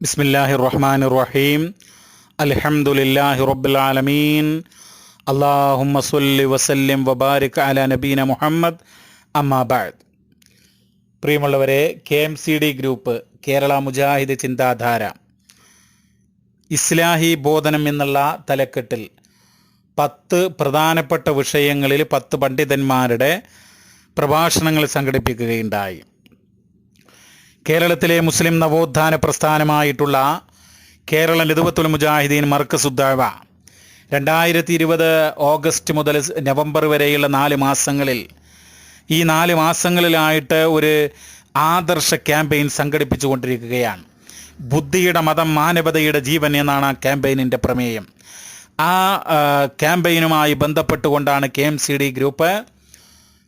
ബിസ്മില്ലാഹി റഹ്മാൻ റഹീം അലഹമുല്ലാഹി റബുലാലമീൻ അള്ളാഹുമ്മ സല്ലി വസല്ലിം വബാരിക് അല നബീന മുഹമ്മദ്. അമ്മാബാദ് പ്രിയമുള്ളവരെ K M C D group Kerala Mujahid ചിന്താധാര. ഇസ്ലാഹി ബോധനം എന്നുള്ള തലക്കെട്ടിൽ പത്ത് പ്രധാനപ്പെട്ട വിഷയങ്ങളിൽ പത്ത് പണ്ഡിതന്മാരുടെ പ്രഭാഷണങ്ങൾ സംഘടിപ്പിക്കുകയുണ്ടായി. കേരളത്തിലെ മുസ്ലിം നവോത്ഥാന പ്രസ്ഥാനമായിട്ടുള്ള കേരള ലിതുവത്തുൽ മുജാഹിദീൻ മർക്കസുദ്ദാവ രണ്ടായിരത്തി ഇരുപത് ഓഗസ്റ്റ് മുതൽ നവംബർ വരെയുള്ള നാല് മാസങ്ങളിൽ ഈ നാല് മാസങ്ങളിലായിട്ട് ഒരു ആദർശ ക്യാമ്പയിൻ സംഘടിപ്പിച്ചുകൊണ്ടിരിക്കുകയാണ്. ബുദ്ധിയുടെ മതം മാനവതയുടെ ജീവൻ എന്നാണ് ആ ക്യാമ്പയിനിന്റെ പ്രമേയം. ആ ക്യാമ്പയിനുമായി ബന്ധപ്പെട്ടുകൊണ്ടാണ് K M C D group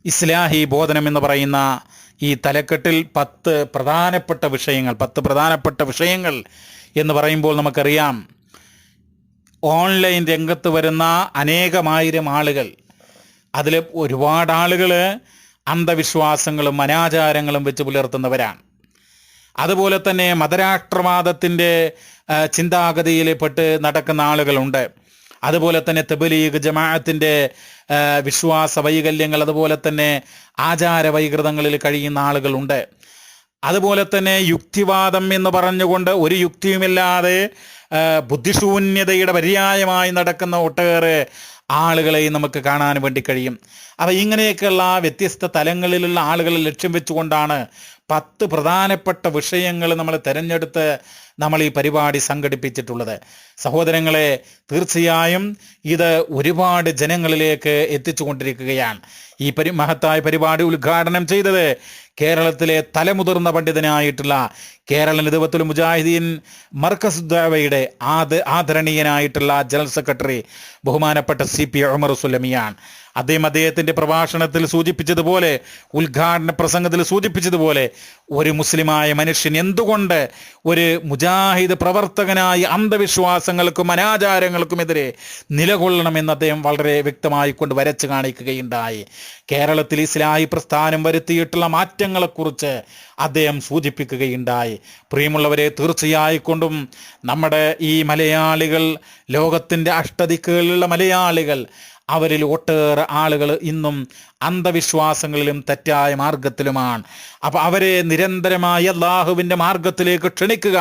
ഇസ്ലാഹി ബോധനം എന്ന് പറയുന്ന ഈ തലക്കെട്ടിൽ പത്ത് പ്രധാനപ്പെട്ട വിഷയങ്ങൾ പത്ത് പ്രധാനപ്പെട്ട വിഷയങ്ങൾ എന്ന് പറയുമ്പോൾ നമുക്കറിയാം. ഓൺലൈൻ രംഗത്ത് വരുന്ന അനേകമായിരം ആളുകൾ അതിൽ ഒരുപാട് ആളുകൾ അന്ധവിശ്വാസങ്ങളും അനാചാരങ്ങളും വെച്ച് പുലർത്തുന്നവരാണ്. അതുപോലെ തന്നെ മതരാഷ്ട്രവാദത്തിന്റെ ചിന്താഗതിയിൽ പെട്ട് നടക്കുന്ന ആളുകളുണ്ട്. അതുപോലെ തന്നെ തെബലീഗ് ജമാഅത്തിന്റെ ആ, വിശ്വാസ വൈകല്യങ്ങൾ അതുപോലെ തന്നെ ആചാര വൈകൃതങ്ങളിൽ കഴിയുന്ന ആളുകളുണ്ട്. അതുപോലെ തന്നെ യുക്തിവാദം എന്ന് പറഞ്ഞുകൊണ്ട് ഒരു യുക്തിയുമില്ലാതെ ബുദ്ധിശൂന്യതയുടെ പര്യായമായി നടക്കുന്ന ഒട്ടേറെ ആളുകളെയും നമുക്ക് കാണാൻ വേണ്ടി കഴിയും. അപ്പോൾ ഇങ്ങനെയൊക്കെയുള്ള വ്യത്യസ്ത തലങ്ങളിലുള്ള ആളുകളെ ലക്ഷ്യം വെച്ചുകൊണ്ടാണ് പത്ത് പ്രധാനപ്പെട്ട വിഷയങ്ങൾ നമ്മൾ തിരഞ്ഞെടുത്ത് നമ്മൾ ഈ പരിപാടി സംഘടിപ്പിച്ചിട്ടുള്ളത്. സഹോദരങ്ങളെ തീർച്ചയായും ഇത് ഒരുപാട് ജനങ്ങളിലേക്ക് എത്തിച്ചു കൊണ്ടിരിക്കുകയാണ് ഈ പരി മഹത്തായ പരിപാടി ഉദ്ഘാടനം ചെയ്തത് കേരളത്തിലെ തലമുതിർന്ന പണ്ഡിതനായിട്ടുള്ള കേരള നിതുവത്തുൽ മുജാഹിദീൻ മർക്കസുദ്ദാവയുടെ ആദ ആദരണീയനായിട്ടുള്ള ജനറൽ സെക്രട്ടറി ബഹുമാനപ്പെട്ട സി പി ഒമർ സുലമിയാണ്. അദ്ദേഹം അദ്ദേഹത്തിന്റെ പ്രഭാഷണത്തിൽ സൂചിപ്പിച്ചതുപോലെ ഉദ്ഘാടന പ്രസംഗത്തിൽ സൂചിപ്പിച്ചതുപോലെ ഒരു മുസ്ലിമായ മനുഷ്യൻ എന്തുകൊണ്ട് ഒരു മുജാഹിദ് പ്രവർത്തകനായി അന്ധവിശ്വാസങ്ങൾക്കും അനാചാരങ്ങൾക്കുമെതിരെ നിലകൊള്ളണമെന്ന് അദ്ദേഹം വളരെ വ്യക്തമായി കൊണ്ട് വരച്ചു കാണിക്കുകയുണ്ടായി. കേരളത്തിൽ ഇസ്ലാഹി പ്രസ്ഥാനം വരുത്തിയിട്ടുള്ള മാറ്റങ്ങളെക്കുറിച്ച് അദ്ദേഹം സൂചിപ്പിക്കുകയുണ്ടായി. പ്രിയമുള്ളവരെ തീർച്ചയായിക്കൊണ്ടും നമ്മുടെ ഈ മലയാളികൾ ലോകത്തിന്റെ അഷ്ടദിക്കുകളിലുള്ള മലയാളികൾ അവരിൽ ഒട്ടേറെ ആളുകൾ ഇന്നും അന്ധവിശ്വാസങ്ങളിലും തെറ്റായ മാർഗത്തിലുമാണ്. അപ്പോൾ അവരെ നിരന്തരമായി അള്ളാഹുവിന്റെ മാർഗത്തിലേക്ക് ക്ഷണിക്കുക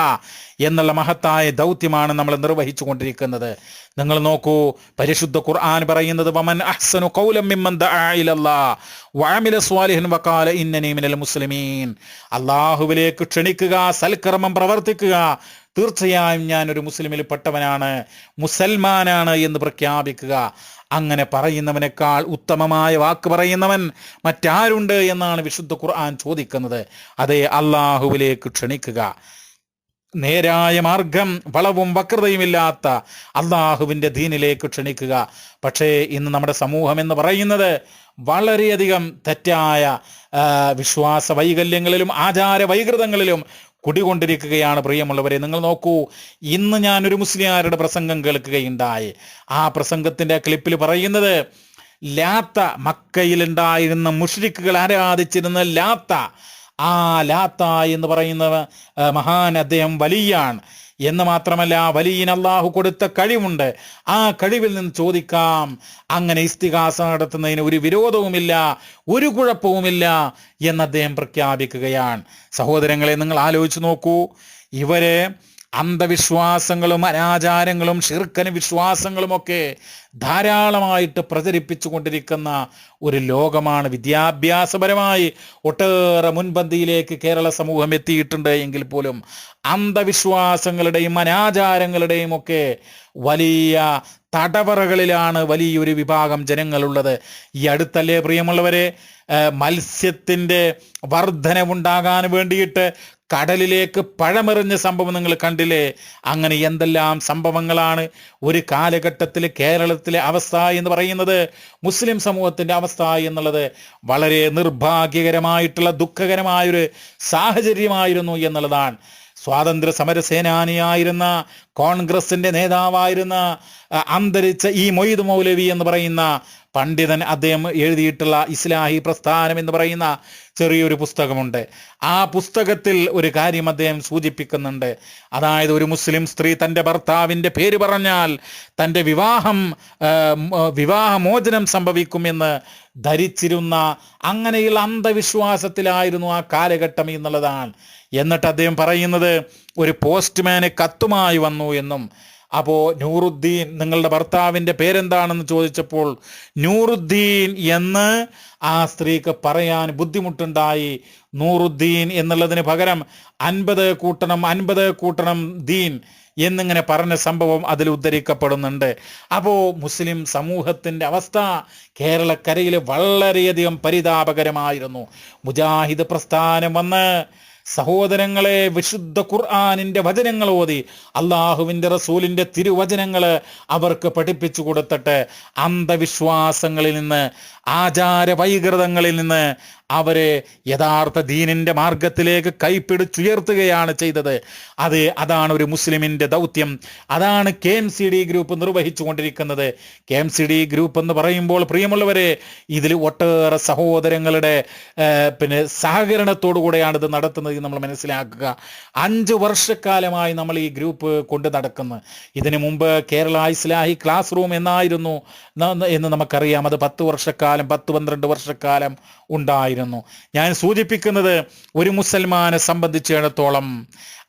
എന്നുള്ള മഹത്തായ ദൗത്യമാണ് നമ്മൾ നിർവഹിച്ചു കൊണ്ടിരിക്കുന്നത്. നിങ്ങൾ നോക്കൂ പരിശുദ്ധ ഖുർആൻ പറയുന്നത് വമൻ അഹ്സനു കൗലം വഅമില സ്വാലിഹൻ വഖാല ഇന്നനി മിനൽ മുസ്ലിമീൻ. അള്ളാഹുവിലേക്ക് ക്ഷണിക്കുക സൽക്കർമ്മം പ്രവർത്തിക്കുക. തീർച്ചയായും ഞാൻ ഒരു മുസ്ലിമിൽ പെട്ടവനാണ് മുസൽമാനാണ് എന്ന് പ്രഖ്യാപിക്കുക. അങ്ങനെ പറയുന്നവനേക്കാൾ ഉത്തമമായ വാക്ക് പറയുന്നവൻ മറ്റാരുണ്ട് എന്നാണ് വിശുദ്ധ ഖുർആൻ ചോദിക്കുന്നത്. അതേ അള്ളാഹുവിലേക്ക് ക്ഷണിക്കുക. നേരായ മാർഗം വളവും വക്രതയുമില്ലാത്ത അള്ളാഹുവിന്റെ ദീനിലേക്ക് ക്ഷണിക്കുക. പക്ഷേ ഇന്ന് നമ്മുടെ സമൂഹം എന്ന് പറയുന്നത് വളരെയധികം തെറ്റായ വിശ്വാസ വൈകല്യങ്ങളിലും ആചാര വൈകൃതങ്ങളിലും കുടികൊണ്ടിരിക്കുകയാണ് പ്രിയമുള്ളവരെ. നിങ്ങൾ നോക്കൂ ഇന്ന് ഞാനൊരു മുസ്ലിയാരുടെ പ്രസംഗം കേൾക്കുകയുണ്ടായി. ആ പ്രസംഗത്തിന്റെ ക്ലിപ്പിൽ പറയുന്നത് ലാത്ത മക്കയിലുണ്ടായിരുന്ന മുഷ്രിക്കുകൾ ആരാധിച്ചിരുന്ന ലാത്ത ആ ലാത്ത എന്ന് പറയുന്ന മഹാൻ അദ്ദേഹം വലിയാണ്. എന്ന് മാത്രമല്ല വലിയൻ അള്ളാഹു കൊടുത്ത കഴിവുണ്ട്. ആ കഴിവിൽ നിന്ന് ചോദിക്കാം അങ്ങനെ ഇസ്തിഹാസ നടത്തുന്നതിന് ഒരു വിരോധവുമില്ല ഒരു കുഴപ്പവുമില്ല എന്ന് അദ്ദേഹം പ്രഖ്യാപിക്കുകയാണ്. സഹോദരങ്ങളെ നിങ്ങൾ ആലോചിച്ച് നോക്കൂ. ഇവരെ അന്ധവിശ്വാസങ്ങളും അനാചാരങ്ങളും ഷിർക്കന് വിശ്വാസങ്ങളുമൊക്കെ ധാരാളമായിട്ട് പ്രചരിപ്പിച്ചു കൊണ്ടിരിക്കുന്ന ഒരു ലോകമാണ് വിദ്യാഭ്യാസപരമായി ഒട്ടേറെ മുൻപന്തിയിലേക്ക് കേരള സമൂഹം എത്തിയിട്ടുണ്ട് എങ്കിൽ പോലും അന്ധവിശ്വാസങ്ങളുടെയും അനാചാരങ്ങളുടെയും ഒക്കെ വലിയ തടവറകളിലാണ് വലിയൊരു വിഭാഗം ജനങ്ങളുള്ളത്. ഈ അടുത്തല്ലേ പ്രിയമുള്ളവരെ? മത്സ്യത്തിന്റെ വർധനവുണ്ടാകാൻ വേണ്ടിയിട്ട് കടലിലേക്ക് പഴമെറിഞ്ഞ സംഭവം നിങ്ങൾ കണ്ടില്ലേ? അങ്ങനെ എന്തെല്ലാം സംഭവങ്ങളാണ് ഒരു കാലഘട്ടത്തിൽ കേരളത്തിലെ അവസ്ഥ എന്ന് പറയുന്നത്? മുസ്ലിം സമൂഹത്തിന്റെ അവസ്ഥ എന്നുള്ളത് വളരെ നിർഭാഗ്യകരമായിട്ടുള്ള ദുഃഖകരമായൊരു സാഹചര്യമായിരുന്നു എന്നുള്ളതാണ്. സ്വാതന്ത്ര്യ സമര സേനാനിയായിരുന്ന കോൺഗ്രസിന്റെ നേതാവായിരുന്ന അന്തരിച്ച ഈ മൊയ്ത് മൗലവി എന്ന് പറയുന്ന പണ്ഡിതൻ അദ്ദേഹം എഴുതിയിട്ടുള്ള ഇസ്ലാഹി പ്രസ്ഥാനം എന്ന് പറയുന്ന ചെറിയൊരു പുസ്തകമുണ്ട്. ആ പുസ്തകത്തിൽ ഒരു കാര്യം അദ്ദേഹം സൂചിപ്പിക്കുന്നുണ്ട്. അതായത് ഒരു മുസ്ലിം സ്ത്രീ തന്റെ ഭർത്താവിന്റെ പേര് പറഞ്ഞാൽ തന്റെ വിവാഹം വിവാഹമോചനം സംഭവിക്കുമെന്ന് ധരിച്ചിരുന്ന അങ്ങനെയുള്ള അന്ധവിശ്വാസത്തിലായിരുന്നു ആ കാലഘട്ടം എന്നുള്ളതാണ്. എന്നിട്ട് അദ്ദേഹം പറയുന്നത് ഒരു പോസ്റ്റ്മാന് കത്തുമായി വന്നു എന്നും അപ്പോൾ നൂറുദ്ദീൻ നിങ്ങളുടെ ഭർത്താവിന്റെ പേരെന്താണെന്ന് ചോദിച്ചപ്പോൾ നൂറുദ്ദീൻ എന്ന് ആ സ്ത്രീക്ക് പറയാൻ ബുദ്ധിമുട്ടുണ്ടായി. നൂറുദ്ദീൻ എന്നുള്ളതിന് പകരം അൻപത് കൂട്ടണം അൻപത് കൂട്ടണം ദീൻ എന്നിങ്ങനെ പറഞ്ഞ സംഭവം അതിൽ ഉദ്ധരിക്കപ്പെടുന്നുണ്ട്. അപ്പോൾ മുസ്ലിം സമൂഹത്തിന്റെ അവസ്ഥ കേരളക്കരയിൽ വളരെയധികം പരിതാപകരമായിരുന്നു. മുജാഹിദ് പ്രസ്ഥാനം വന്ന് സഹോദരങ്ങളെ വിശുദ്ധ ഖുർആാനിന്റെ വചനങ്ങൾ ഓതി അള്ളാഹുവിന്റെ റസൂലിന്റെ തിരുവചനങ്ങൾ അവർക്ക് പഠിപ്പിച്ചു കൊടുത്തിട്ട് അന്ധവിശ്വാസങ്ങളിൽ നിന്ന് ആചാര വൈകൃതങ്ങളിൽ നിന്ന് അവരെ യഥാർത്ഥ ദീനിന്റെ മാർഗത്തിലേക്ക് കൈപ്പിടിച്ചുയർത്തുകയാണ് ചെയ്തത്. അത് അതാണ് ഒരു മുസ്ലിമിന്റെ ദൗത്യം. അതാണ് K M C D group നിർവഹിച്ചു കൊണ്ടിരിക്കുന്നത് K M C D group എന്ന് പറയുമ്പോൾ പ്രിയമുള്ളവരെ ഇതിൽ ഒട്ടേറെ സഹോദരങ്ങളുടെ പിന്നെ സഹകരണത്തോടു കൂടെയാണ് ഇത് നടത്തുന്നത് നമ്മൾ മനസ്സിലാക്കുക. അഞ്ച് വർഷക്കാലമായി നമ്മൾ ഈ ഗ്രൂപ്പ് കൊണ്ട് നടക്കുന്നു. ഇതിനു മുമ്പ് കേരള ഇസ്ലാഹി ക്ലാസ് റൂം എന്നായിരുന്നു. എന്ന് നമുക്കറിയാം. അത് പത്ത് വർഷക്കാലം പത്ത് പന്ത്രണ്ട് വർഷക്കാലം ഉണ്ടായിരുന്നു. ഞാൻ സൂചിപ്പിക്കുന്നത് ഒരു മുസൽമാനെ സംബന്ധിച്ചിടത്തോളം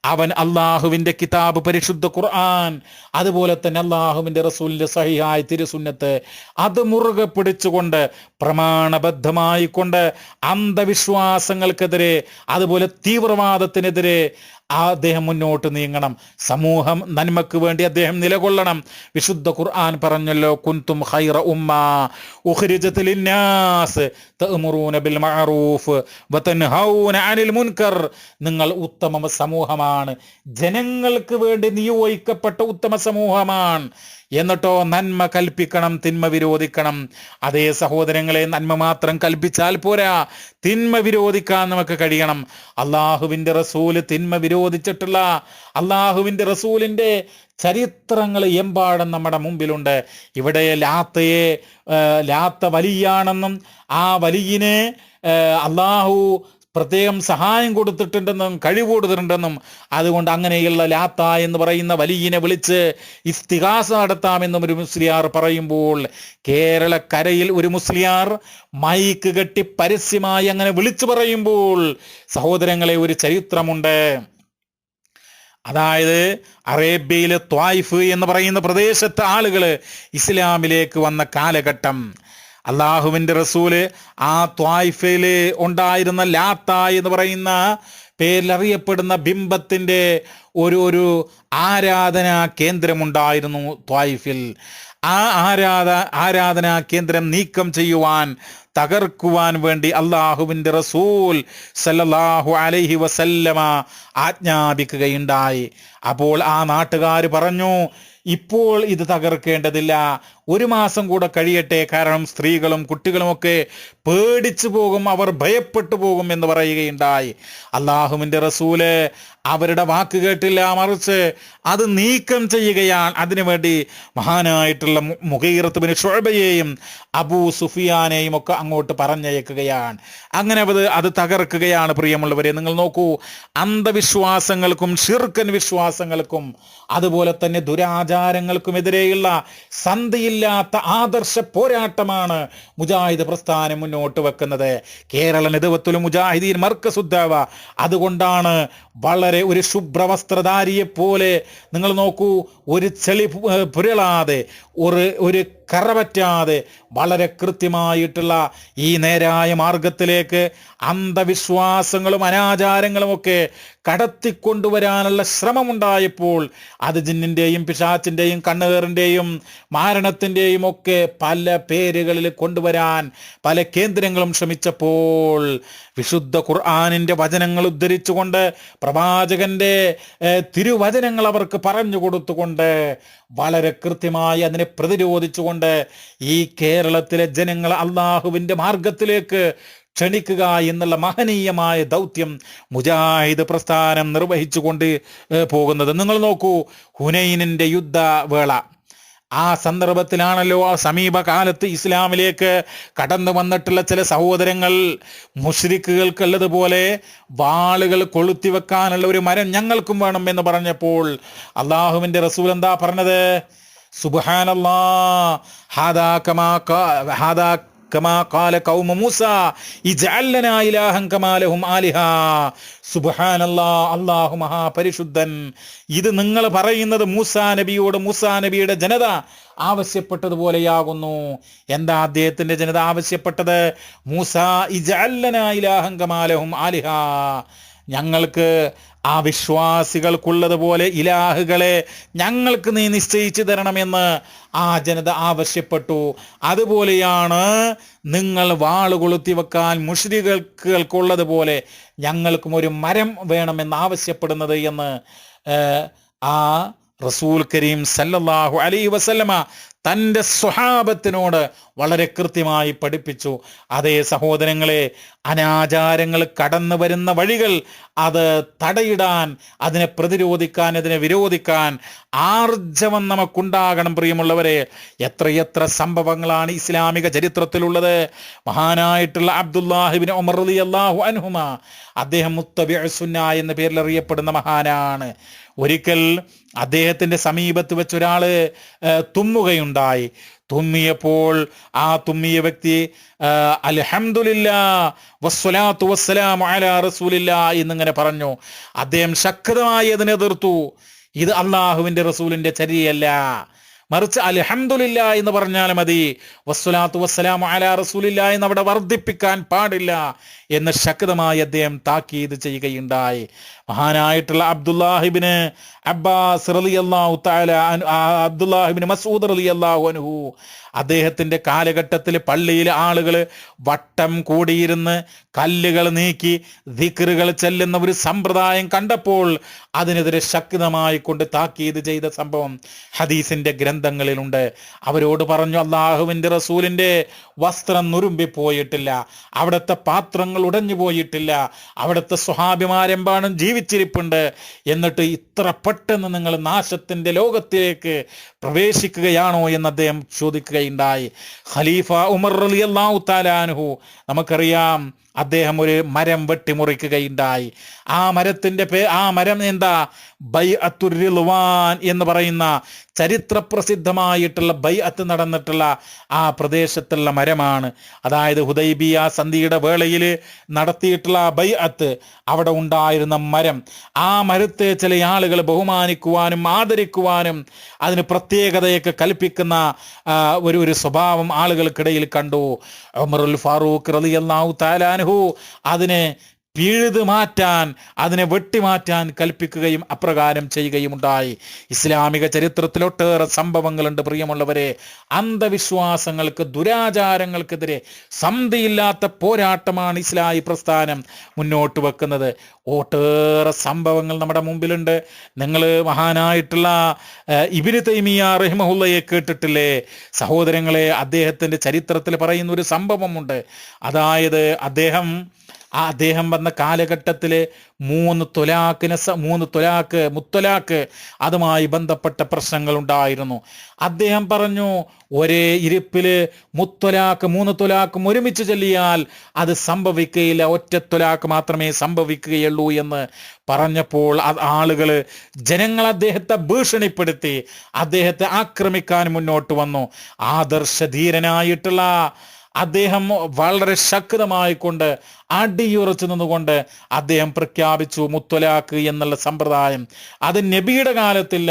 അവൻ അള്ളാഹുവിന്റെ കിതാബ് പരിശുദ്ധ ഖുർആൻ അതുപോലെ തന്നെ അള്ളാഹുവിന്റെ റസൂലിന്റെ സഹിയായ തിരുസുന്നത്ത് അത് മുറുകെ പിടിച്ചുകൊണ്ട് പ്രമാണബദ്ധമായിക്കൊണ്ട് അന്ധവിശ്വാസങ്ങൾക്കെതിരെ അതുപോലെ തീവ്രവാദത്തിനെതിരെ ആ അദ്ദേഹം മുന്നോട്ട് നീങ്ങണം. സമൂഹം നന്മക്ക് വേണ്ടി അദ്ദേഹം നിലകൊള്ളണം. വിശുദ്ധ ഖുർആൻ പറഞ്ഞല്ലോ കുന്തും ഹൈറ ഉമ്മ ലിന്നാസ് ബിൽ മഅറൂഫ് വതൻഹൗന അനിൽ നിങ്ങൾ ഉത്തമ സമൂഹമാണ്. ജനങ്ങൾക്ക് വേണ്ടി നിയോഗിക്കപ്പെട്ട ഉത്തമ സമൂഹമാണ്. എന്നിട്ടോ നന്മ കൽപ്പിക്കണം തിന്മ വിരോധിക്കണം. അതേ സഹോദരങ്ങളെ നന്മ മാത്രം കൽപ്പിച്ചാൽ പോരാ. തിന്മ വിരോധിക്കാൻ നമുക്ക് കഴിയണം. അള്ളാഹുവിന്റെ റസൂൽ തിന്മ വിരോധിച്ചിട്ടുള്ള അള്ളാഹുവിന്റെ റസൂലിന്റെ ചരിത്രങ്ങൾ എമ്പാടും നമ്മുടെ മുമ്പിലുണ്ട്. ഇവിടെ ലാത്തയെ ലാത്ത വലിയാണെന്നും ആ വലിയനെ അള്ളാഹു പ്രത്യേകം സഹായം കൊടുത്തിട്ടുണ്ടെന്നും കഴിവ് കൊടുത്തിട്ടുണ്ടെന്നും അതുകൊണ്ട് അങ്ങനെയുള്ള ലാത്ത എന്ന് പറയുന്ന വലിയനെ വിളിച്ച് ഇസ്തിഹാസ നടത്താമെന്നും ഒരു മുസ്ലിയാർ പറയുമ്പോൾ കേരളക്കരയിൽ ഒരു മുസ്ലിയാർ മൈക്ക് കെട്ടി പരസ്യമായി അങ്ങനെ വിളിച്ചു പറയുമ്പോൾ സഹോദരങ്ങളെ ഒരു ചരിത്രമുണ്ട്. അതായത് അറേബ്യയിലെ ത്വായിഫ് എന്ന് പറയുന്ന പ്രദേശത്തെ ആളുകൾ ഇസ്ലാമിലേക്ക് വന്ന കാലഘട്ടം. അള്ളാഹുവിന്റെ റസൂൽ ആ ത്വായ്ഫയിൽ ഉണ്ടായിരുന്ന ലാത്ത എന്ന് പറയുന്ന പേരിലറിയപ്പെടുന്ന ബിംബത്തിന്റെ ഒരു ഒരു ആരാധനാ കേന്ദ്രമുണ്ടായിരുന്നു ത്വായിഫിൽ ആ ആരാധ ആരാധനാ കേന്ദ്രം നീക്കം ചെയ്യുവാൻ തകർക്കുവാൻ വേണ്ടി അള്ളാഹുവിന്റെ റസൂൽ സല്ലല്ലാഹു അലൈഹി വസല്ലമ ആജ്ഞാപിക്കുകയുണ്ടായി. അപ്പോൾ ആ നാട്ടുകാർ പറഞ്ഞു ഇപ്പോൾ ഇത് തകർക്കേണ്ടതില്ല. ഒരു മാസം കൂടെ കഴിയട്ടെ. കാരണം സ്ത്രീകളും കുട്ടികളുമൊക്കെ പേടിച്ചു പോകും. അവർ ഭയപ്പെട്ടു പോകും എന്ന് പറയുകയുണ്ടായി. അള്ളാഹുവിന്റെ റസൂൽ അവരുടെ വാക്ക് കേട്ടില്ല മറിച്ച് അത് നീക്കം ചെയ്യുകയാണ്. അതിനുവേണ്ടി മഹാനായിട്ടുള്ള മുഖീറത്തുബിന് ഷുഅബയെയും അബൂ സുഫിയാനെയും ഒക്കെ അങ്ങോട്ട് പറഞ്ഞയക്കുകയാണ്. അങ്ങനെ അത് അത് തകർക്കുകയാണ് പ്രിയമുള്ളവരെ. നിങ്ങൾ നോക്കൂ അന്ധവിശ്വാസങ്ങൾക്കും ഷിർക്കൻ വിശ്വാസങ്ങൾക്കും അതുപോലെ തന്നെ ദുരാചാരങ്ങൾക്കുമെതിരെയുള്ള സന്ധിയില്ലാത്ത ആദർശ പോരാട്ടമാണ് മുജാഹിദ് പ്രസ്ഥാനം മുന്നോട്ട് വെക്കുന്നത്. കേരള നേതൃത്വത്തിൽ മുജാഹിദീൻ മർക്കസുദ്ധാവ അതുകൊണ്ടാണ് വളരെ ഒരു ശുഭ്രവസ്ത്രധാരിയെ പോലെ നിങ്ങൾ നോക്കൂ ഒരു ചെളി പുരളാതെ ഒരു ഒരു കറപറ്റാതെ വളരെ കൃത്യമായിട്ടുള്ള ഈ നേരായ മാർഗത്തിലേക്ക് അന്ധവിശ്വാസങ്ങളും അനാചാരങ്ങളും ഒക്കെ കടത്തിക്കൊണ്ടുവരാനുള്ള ശ്രമമുണ്ടായപ്പോൾ അത് ജിന്നിന്റെയും പിശാച്ചിന്റെയും കണ്ണുകേറിന്റെയും മാരണത്തിന്റെയും ഒക്കെ പല പേരുകളിൽ കൊണ്ടുവരാൻ പല കേന്ദ്രങ്ങളും ശ്രമിച്ചപ്പോൾ വിശുദ്ധ ഖുർആാനിന്റെ വചനങ്ങൾ ഉദ്ധരിച്ചുകൊണ്ട് പ്രവാചകന്റെ തിരുവചനങ്ങൾ അവർക്ക് പറഞ്ഞു കൊടുത്തുകൊണ്ട് വളരെ കൃത്യമായി അതിനെ പ്രതിരോധിച്ചുകൊണ്ട് ഈ കേരളത്തിലെ ജനങ്ങൾ അള്ളാഹുവിന്റെ മാർഗത്തിലേക്ക് ക്ഷണിക്കുക എന്നുള്ള മഹനീയമായ ദൗത്യം മുജാഹിദ് പ്രസ്ഥാനം നിർവഹിച്ചുകൊണ്ട് പോകുന്നത്. നിങ്ങൾ നോക്കൂ ഹുനൈനിന്റെ യുദ്ധവേള. ആ സന്ദർഭത്തിലാണല്ലോ ആ സമീപകാലത്ത് ഇസ്ലാമിലേക്ക് കടന്നു വന്നിട്ടുള്ള ചില സഹോദരങ്ങൾ മുഷ്രിക്കുകൾക്കുള്ളതുപോലെ വാളുകൾ കൊളുത്തി വെക്കാനുള്ള ഒരു മരം ഞങ്ങൾക്കും വേണം എന്ന് പറഞ്ഞപ്പോൾ അള്ളാഹുവിന്റെ റസൂൽ എന്താ പറഞ്ഞത്? സുബാനല്ലാ ഹാദാ കമാ ഹാദാ മൂസ ഇജഅല്ലനാ ആലിഹ. അല്ലാഹു മഹാപരിശുദ്ധൻ. ഇത് നിങ്ങൾ പറയുന്നത് മൂസാ നബിയോട് മൂസാ നബിയുടെ ജനത ആവശ്യപ്പെട്ടതുപോലെയാകുന്നു. എന്താ അദ്ദേഹത്തിന്റെ ജനത ആവശ്യപ്പെട്ടത്? മൂസ ഇജഅല്ലനാ ലനാ ഇലാഹൻ ആലിഹ. ഞങ്ങൾക്ക് ആ വിശ്വാസികൾക്കുള്ളതുപോലെ ഇലാഹുകളെ ഞങ്ങൾക്ക് നീ നിശ്ചയിച്ചു തരണമെന്ന് ആ ജനത ആവശ്യപ്പെട്ടു. അതുപോലെയാണ് നിങ്ങൾ വാൾ കൊളുത്തി വെക്കാൻ മുഷ്രികൾക്കുള്ളതുപോലെ ഞങ്ങൾക്കും ഒരു മരം വേണമെന്ന് ആവശ്യപ്പെടുന്നത് എന്ന് ആ റസൂൽ കരീം സല്ലല്ലാഹു അലൈ വസല്ലമ തന്റെ സ്വഹാബത്തിനോട് വളരെ കൃത്യമായി പഠിപ്പിച്ചു. അതേ സഹോദരങ്ങളെ അനാചാരങ്ങൾ കടന്നു വരുന്ന വഴികൾ അത് തടയിടാൻ അതിനെ പ്രതിരോധിക്കാൻ അതിനെ വിരോധിക്കാൻ ആർജവം നമുക്കുണ്ടാകണം പ്രിയമുള്ളവരെ. എത്രയെത്ര സംഭവങ്ങളാണ് ഇസ്ലാമിക ചരിത്രത്തിലുള്ളത്. മഹാനായിട്ടുള്ള അബ്ദുല്ലാഹിബിൻ ഉമർ അള്ളാഹു അനുഹുമ അദ്ദേഹം മുത്തബിഅസുന്ന എന്ന പേരിൽ അറിയപ്പെടുന്ന മഹാനാണ്. ഒരിക്കൽ അദ്ദേഹത്തിന്റെ സമീപത്ത് വെച്ച് ഒരാൾ തുമ്മുകയുണ്ടായി. തുമ്മിയപ്പോൾ ആ തുമ്മിയ വ്യക്തി അൽഹംദുലില്ലാ വസ്സലാത്തു വസ്സലാമു അലാ റസൂലില്ലാ എന്നിങ്ങനെ പറഞ്ഞു. അദ്ദേഹം ശക്തമായി അതിനെ എതിർത്തു. ഇത് അള്ളാഹുവിന്റെ റസൂലിന്റെ ചര്യയല്ല. മറിച്ച് അലഹമുല്ല എന്ന് പറഞ്ഞാൽ മതി. വസ്സലാത്തു വസ്സലാമു അല റസൂലില്ല എന്ന് അവിടെ വർദ്ധിപ്പിക്കാൻ പാടില്ല എന്ന് ശക്തമായി അദ്ദേഹം താക്കീത് ചെയ്യുകയുണ്ടായി. മഹാനായിട്ടുള്ള അബ്ദുല്ലാഹിബിന് അബ്ബാസ് അൻ- ആ അബ്ദുല്ലാഹിബിന് മസൂദ് റളിയല്ലാഹു അൻഹു അദ്ദേഹത്തിന്റെ കാലഘട്ടത്തിൽ പള്ളിയിൽ ആളുകൾ വട്ടം കൂടിയിരുന്ന് കല്ലുകൾ നീക്കി ദിക്റുകൾ ചെല്ലുന്ന ഒരു സമ്പ്രദായം കണ്ടപ്പോൾ അതിനെതിരെ ശക്തമായി കൊണ്ട് താക്കീത് ചെയ്ത സംഭവം ഹദീസിന്റെ ഗ്രന്ഥങ്ങളിലുണ്ട്. അവരോട് പറഞ്ഞു അള്ളാഹുവിന്റെ റസൂലിന്റെ വസ്ത്രം നുരുമ്പിപ്പോയിട്ടില്ല അവിടുത്തെ പാത്രങ്ങൾ ഉടഞ്ഞു പോയിട്ടില്ല. അവിടുത്തെ സ്വഹാഭിമാരെമ്പാടും ജീവിച്ചിരിപ്പുണ്ട്. എന്നിട്ട് ഇത്ര പെട്ടെന്ന് നിങ്ങൾ നാശത്തിന്റെ ലോകത്തിലേക്ക് പ്രവേശിക്കുകയാണോ? എന്ന് അദ്ദേഹം ചോദിക്കുകയുണ്ടായി ഖലീഫ ഉമർ റളിയല്ലാഹു താലാനുഹു നമുക്കറിയാം അദ്ദേഹം ഒരു മരം വെട്ടിമുറിക്കുകയുണ്ടായി ആ മരത്തിന്റെ പേ ആ മരം എന്താ? ബൈ റിൽവാൻ എന്ന് പറയുന്ന ചരിത്രപ്രസിദ്ധമായിട്ടുള്ള ബൈ അത്ത് നടന്നിട്ടുള്ള ആ പ്രദേശത്തുള്ള മരമാണ്. അതായത് ഹുദൈബിയ സന്ധിയുടെ വേളയിൽ നടത്തിയിട്ടുള്ള ആ ബൈ അത്ത് അവിടെ ഉണ്ടായിരുന്ന മരം. ആ മരത്തെ ചില ആളുകൾ ബഹുമാനിക്കുവാനും ആദരിക്കുവാനും അതിന് പ്രത്യേകതയൊക്കെ കൽപ്പിക്കുന്ന ഒരു ഒരു സ്വഭാവം ആളുകൾക്കിടയിൽ കണ്ടു. ഉമറുൽ ഫാറൂഖ് റളിയല്ലാഹു താലാൻഹു അതിനെ പിഴുത് മാറ്റാൻ അതിനെ വെട്ടിമാറ്റാൻ കൽപ്പിക്കുകയും അപ്രകാരം ചെയ്യുകയും ഉണ്ടായി ഇസ്ലാമിക ചരിത്രത്തിൽ ഒട്ടേറെ സംഭവങ്ങളുണ്ട് പ്രിയമുള്ളവരെ. അന്ധവിശ്വാസങ്ങൾക്ക് ദുരാചാരങ്ങൾക്കെതിരെ സന്ധിയില്ലാത്ത പോരാട്ടമാണ് ഇസ്ലാഹി പ്രസ്ഥാനം മുന്നോട്ട് വെക്കുന്നത്. ഒട്ടേറെ സംഭവങ്ങൾ നമ്മുടെ മുമ്പിലുണ്ട്. നിങ്ങൾ മഹാനായിട്ടുള്ള ഇബിന് തൈമിയ റഹിമഹുള്ളയെ കേട്ടിട്ടില്ലേ? സഹോദരങ്ങളെ അദ്ദേഹത്തിന്റെ ചരിത്രത്തിൽ പറയുന്ന ഒരു സംഭവമുണ്ട്. അതായത് അദ്ദേഹം ആ അദ്ദേഹം വന്ന കാലഘട്ടത്തിലെ മൂന്ന് തൊലാക്കിന് മൂന്ന് തൊലാക്ക് മുത്തലാക്ക് അതുമായി ബന്ധപ്പെട്ട പ്രശ്നങ്ങൾ ഉണ്ടായിരുന്നു. അദ്ദേഹം പറഞ്ഞു ഒരേ ഇരിപ്പിൽ മുത്തൊലാക്ക് മൂന്ന് തൊലാക്കും ഒരുമിച്ച് ചൊല്ലിയാൽ അത് സംഭവിക്കുകയില്ല ഒറ്റ തൊലാക്ക് മാത്രമേ സംഭവിക്കുകയുള്ളൂ എന്ന് പറഞ്ഞപ്പോൾ ആളുകൾ ജനങ്ങൾ അദ്ദേഹത്തെ ഭീഷണിപ്പെടുത്തി. അദ്ദേഹത്തെ ആക്രമിക്കാൻ മുന്നോട്ട് വന്നു. ആദർശധീരനായിട്ടുള്ള അദ്ദേഹം വളരെ ശക്തമായി കൊണ്ട് അടിയുറച്ചു നിന്നുകൊണ്ട് അദ്ദേഹം പ്രഖ്യാപിച്ചു മുത്തലാക്ക് എന്നുള്ള സമ്പ്രദായം. അത് നബിയുടെ കാലത്തില്ല.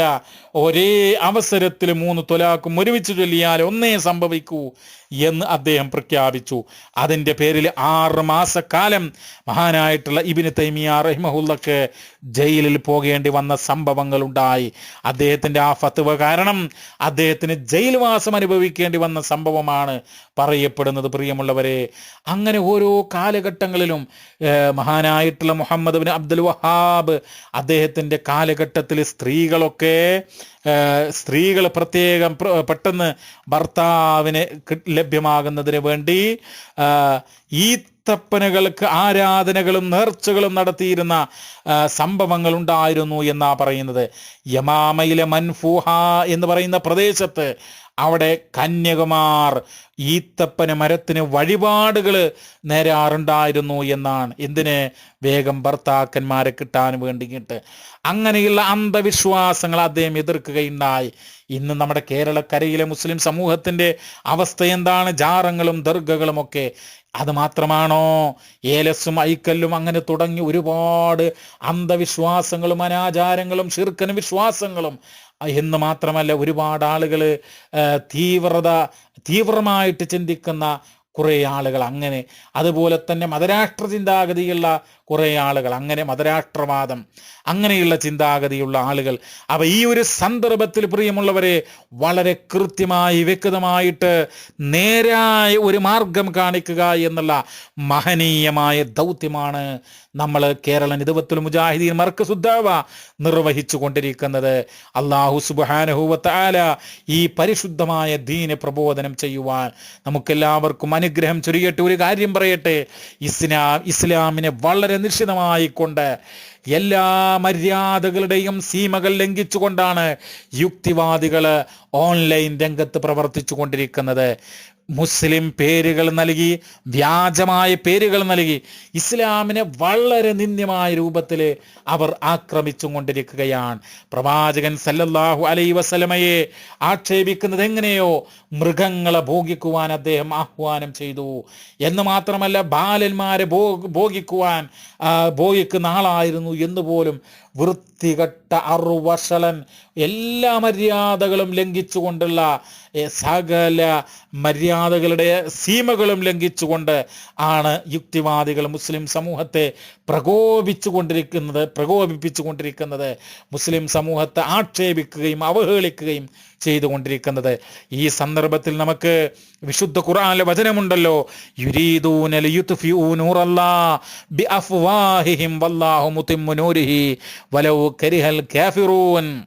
ഒരേ അവസരത്തിൽ മൂന്ന് തൊലാക്കും ഒരുമിച്ച് ചൊല്ലിയാൽ ഒന്നേ സംഭവിക്കൂ എന്ന് അദ്ദേഹം പ്രഖ്യാപിച്ചു. അതിന്റെ പേരിൽ ആറ് മാസക്കാലം മഹാനായിട്ടുള്ള ഇബിന് തൈമിയ റഹിമഹുല്ലക്ക് ജയിലിൽ പോകേണ്ടി വന്ന സംഭവങ്ങൾ ഉണ്ടായി അദ്ദേഹത്തിന്റെ ആ ഫത്തുവ കാരണം അദ്ദേഹത്തിന് ജയിൽവാസം അനുഭവിക്കേണ്ടി വന്ന സംഭവമാണ് പറയപ്പെടുന്നത് പ്രിയമുള്ളവരെ. അങ്ങനെ ഓരോ കാലഘട്ടങ്ങൾ കാലഘട്ടങ്ങളിലും മഹാനായിട്ടുള്ള മുഹമ്മദ് ബിൻ അബ്ദുൽ വഹാബ് അദ്ദേഹത്തിന്റെ കാലഘട്ടത്തിൽ സ്ത്രീകളൊക്കെ സ്ത്രീകൾ പ്രത്യേകം പ്ര- പെട്ടെന്ന് ഭർത്താവിന് ലഭ്യമാകുന്നതിന് വേണ്ടി ഈ തപ്പനകൾക്ക് ആരാധനകളും നേർച്ചകളും നടത്തിയിരുന്ന സംഭവങ്ങൾ ഉണ്ടായിരുന്നു എന്നാ പറയുന്നത്. യമാമയിലെ മൻഫൂഹ എന്ന് പറയുന്ന പ്രദേശത്ത് അവിടെ കന്യകുമാർ ഈത്തപ്പന മരത്തിന് വഴിപാടുകൾ നേരാറുണ്ടായിരുന്നു എന്നാണ്. എന്തിന്? വേഗം ഭർത്താക്കന്മാരെ കിട്ടാൻ വേണ്ടിയിട്ട്. അങ്ങനെയുള്ള അന്ധവിശ്വാസങ്ങൾ അദ്ദേഹം എതിർക്കുകയുണ്ടായി. ഇന്ന് നമ്മുടെ കേരളക്കരയിലെ മുസ്ലിം സമൂഹത്തിന്റെ അവസ്ഥ എന്താണ്? ജാറങ്ങളും ദർഗകളും ഒക്കെ. അത് മാത്രമാണോ? ഏലസും ഐക്കല്ലും അങ്ങനെ തുടങ്ങി ഒരുപാട് അന്ധവിശ്വാസങ്ങളും അനാചാരങ്ങളും ശിർക്കനും വിശ്വാസങ്ങളും എന്ന് മാത്രമല്ല ഒരുപാട് ആളുകൾ തീവ്രത തീവ്രമായിട്ട് ചിന്തിക്കുന്ന കുറേ ആളുകൾ അങ്ങനെ. അതുപോലെ തന്നെ മതരാഷ്ട്ര ചിന്താഗതിയുള്ള കുറേ ആളുകൾ അങ്ങനെ മതരാഷ്ട്രവാദം അങ്ങനെയുള്ള ചിന്താഗതിയുള്ള ആളുകൾ. അവ ഈ ഒരു സന്ദർഭത്തിൽ പ്രിയമുള്ളവരെ വളരെ കൃത്യമായി വ്യക്തമായിട്ട് നേരായ ഒരു മാർഗം കാണിക്കുക എന്നുള്ള മഹനീയമായ ദൗത്യമാണ് നമ്മൾ കേരള നിതവത്തുൽ മുജാഹിദീൻ മർക്കസുദ്ദാവ നിർവഹിച്ചു കൊണ്ടിരിക്കുന്നത്. അള്ളാഹു സുബാനഹുവത്താല ഈ പരിശുദ്ധമായ ദീനെ പ്രബോധനം ചെയ്യുവാൻ നമുക്കെല്ലാവർക്കും അനുഗ്രഹം ചൊരിയട്ടെ. ഒരു കാര്യം പറയട്ടെ ഇസ്ലാം ഇസ്ലാമിനെ വളരെ നിശ്ചിതമായി കൊണ്ട് എല്ലാ മര്യാദകളുടെയും സീമകൾ ലംഘിച്ചുകൊണ്ടാണ് യുക്തിവാദികൾ ഓൺലൈൻ രംഗത്ത് പ്രവർത്തിച്ചു കൊണ്ടിരിക്കുന്നത് മുസ്ലിം പേരുകൾ നൽകി വ്യാജമായ പേരുകൾ നൽകി ഇസ്ലാമിനെ വളരെ നിന്ദ്യമായ രൂപത്തിൽ അവർ ആക്രമിച്ചും കൊണ്ടിരിക്കുകയാണ്. പ്രവാചകൻ സല്ലല്ലാഹു അലൈ വസലമയെ ആക്ഷേപിക്കുന്നത് എങ്ങനെയോ മൃഗങ്ങളെ ഭോഗിക്കുവാൻ അദ്ദേഹം ആഹ്വാനം ചെയ്തു. എന്ന് മാത്രമല്ല ബാലന്മാരെ ഭോഗിക്കുവാൻ ഭോഗിക്കുന്ന ആളായിരുന്നു എന്ന് പോലും വൃത്തികെട്ട അറുവഷളൻ എല്ലാ മര്യാദകളും ലംഘിച്ചുകൊണ്ടുള്ള സകല മര്യാദകളുടെ സീമകളും ലംഘിച്ചുകൊണ്ട് ആണ് യുക്തിവാദികൾ മുസ്ലിം സമൂഹത്തെ പ്രകോപിച്ചു കൊണ്ടിരിക്കുന്നത് പ്രകോപിപ്പിച്ചു കൊണ്ടിരിക്കുന്നത് മുസ്ലിം സമൂഹത്തെ ആക്ഷേപിക്കുകയും അവഹേളിക്കുകയും ചെയ്തുകൊണ്ടിരിക്കുന്നത്. ഈ സന്ദർഭത്തിൽ നമുക്ക് വിശുദ്ധ ഖുറാനിലെ വചനമുണ്ടല്ലോ യുരീദൂന യുത്ഫിഊ നൂറല്ലാ ബി അഫ്വാഹിഹിം വല്ലാഹു മുതിമ്മു നൂരിഹി വലൗ കരിഹൽ കാഫിറൂൻ.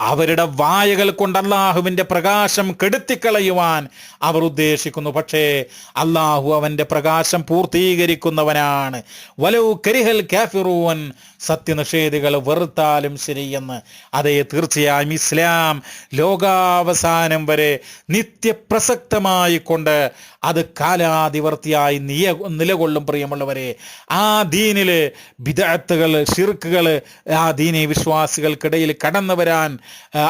അവരുടെ വായകൾ കൊണ്ട് അള്ളാഹുവിന്റെ പ്രകാശം കെടുത്തിക്കളയുവാൻ അവർ ഉദ്ദേശിക്കുന്നു. പക്ഷേ അള്ളാഹു അവന്റെ പ്രകാശം പൂർത്തീകരിക്കുന്നവനാണ്. വലവ് കരിഹൽ കാഫിറൂൻ സത്യനിഷേധികൾ വെറുത്താലും ശരിയെന്ന്. അതേ തീർച്ചയായും ഇസ്ലാം ലോകാവസാനം വരെ നിത്യപ്രസക്തമായി കൊണ്ട് അത് കാലാതിവർത്തിയായി നിയ നിലകൊള്ളും പ്രിയമുള്ളവരെ. ആ ദീനിൽ ബിദാത്തുകൾ ഷിർക്കുകൾ ആ ദീനി വിശ്വാസികൾക്കിടയിൽ കടന്നു വരാൻ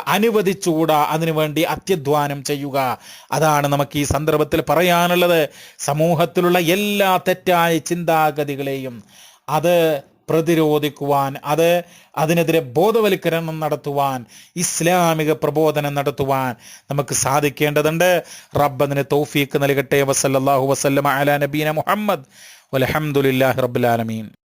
അനുവദിച്ചുകൂടാ. അതിനുവേണ്ടി അത്യധ്വാനം ചെയ്യുക. അതാണ് നമുക്ക് ഈ സന്ദർഭത്തിൽ പറയാനുള്ളത്. സമൂഹത്തിലുള്ള എല്ലാ തെറ്റായ ചിന്താഗതികളെയും. അത് പ്രതിരോധിക്കുവാൻ അത് അതിനെതിരെ ബോധവൽക്കരണം നടത്തുവാൻ ഇസ്ലാമിക പ്രബോധനം നടത്തുവാൻ നമുക്ക് സാധിക്കേണ്ടതുണ്ട്. റബ്ബതിന് തൗഫീക്ക് നൽകട്ടെ. വസല്ലല്ലാഹു വസല്ലമ അല നബീന മുഹമ്മദ്. വലഹമുല്ലാഹി റബ്ബുലാലമീൻ